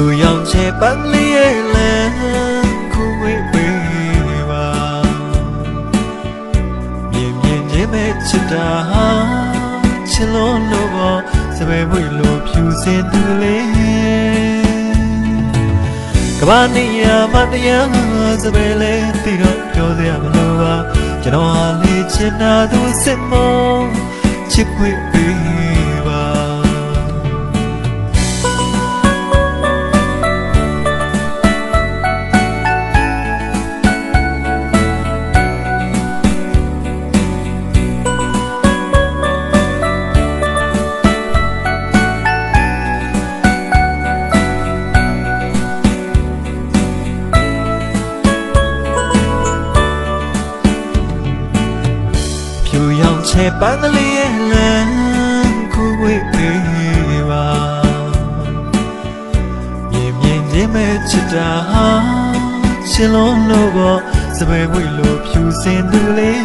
လူရောက်ချေပတ်လေးရဲ့လမ်းကိုဝေးပေးပါမြင်မြင်ချင်းပဲချစ်တာချစ်လို့လို့ပေါ်စပယ်ဝေးလို့ဖြူစင်သူလေးကဘာနေရမတရားစပယ်လေးတိတော့ပြောစရာမလိုပါကျွန်တော်ဟာလေးချင်တာသူစစ်မုံချစ်ခွေ ရောင်ချဲပန်းကလေးရဲ့လမ်းခုဝေးပေးပါမြင်မြင်ချင်းမဲ့ချစ်တာဟာရှင်လုံးလို့ပေါ်စပယ်ဝေးလို့ဖြူစင်သူလေး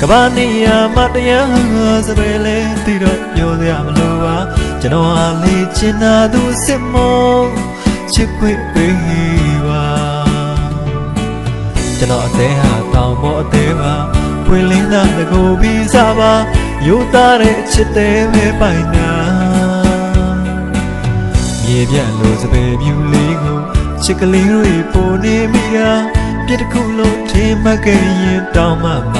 ကဘာနေရမတရားစပယ်လဲတီတော့ပြောစရာမလိုပါကျွန်တော်ဟာလေးချင်တာသူစစ်မောချစ်ခွေပေးပါကျွန်တော်အသေးဟာတောင်ပေါ်အသေး ပါပွင့်လင်းတဲ့ငကိုပြီးစားပါယူသားတဲ့အချစ်သေးပဲပိုင်နာမြေပြန့်လို့စပယ်ပြူလေးကိုချစ်ကလေးတွေပိုနေမိတာပြစ်တစ်ခုလုံးထင်မှတ်ခဲ့ရင်တောင်းမှပါ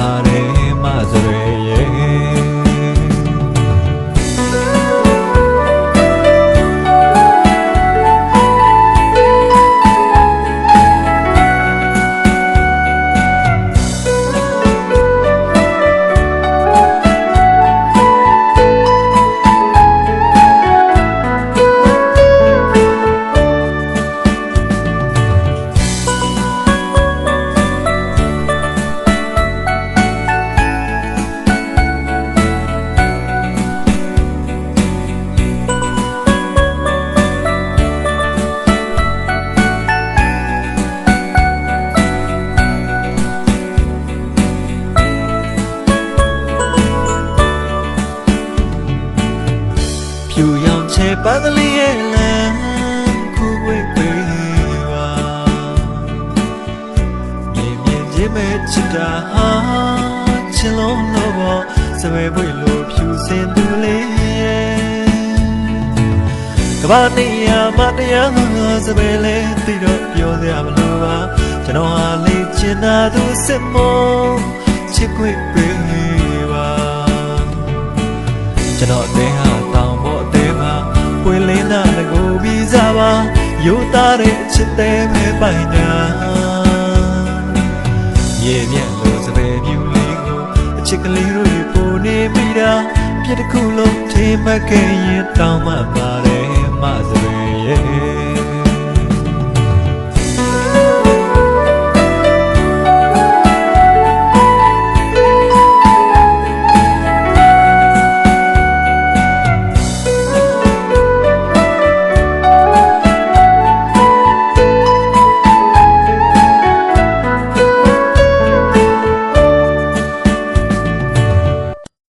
ပန်းကလေးရဲ့လမ်းခုဝေးပေးပါမြင်မြင်ချင်းမဲ့ချစ်တာဟာချစ်လုံးလို့ပေါ်စပယ်ပွေလို့ဖြူစင်သူလေးကဘာနေရမတရားစပယ်လဲတီတော့ပြောစရာမလိုပါကျွန်တော်ဟာလေးချင်တာသူစစ်မောချစ်ခွေပေး ယူသားတဲ့အချစ်သေးပဲပိုင်နာရေမြတ်လို့စပယ်ပြူလေးကိုအချစ်ကလေးတို့ပိုနေမိတာပြစ်တစ်ခုလုံးထိမ့်မခဲ့ရင်တောင်းမှပါတယ်မစပယ်ရဲ့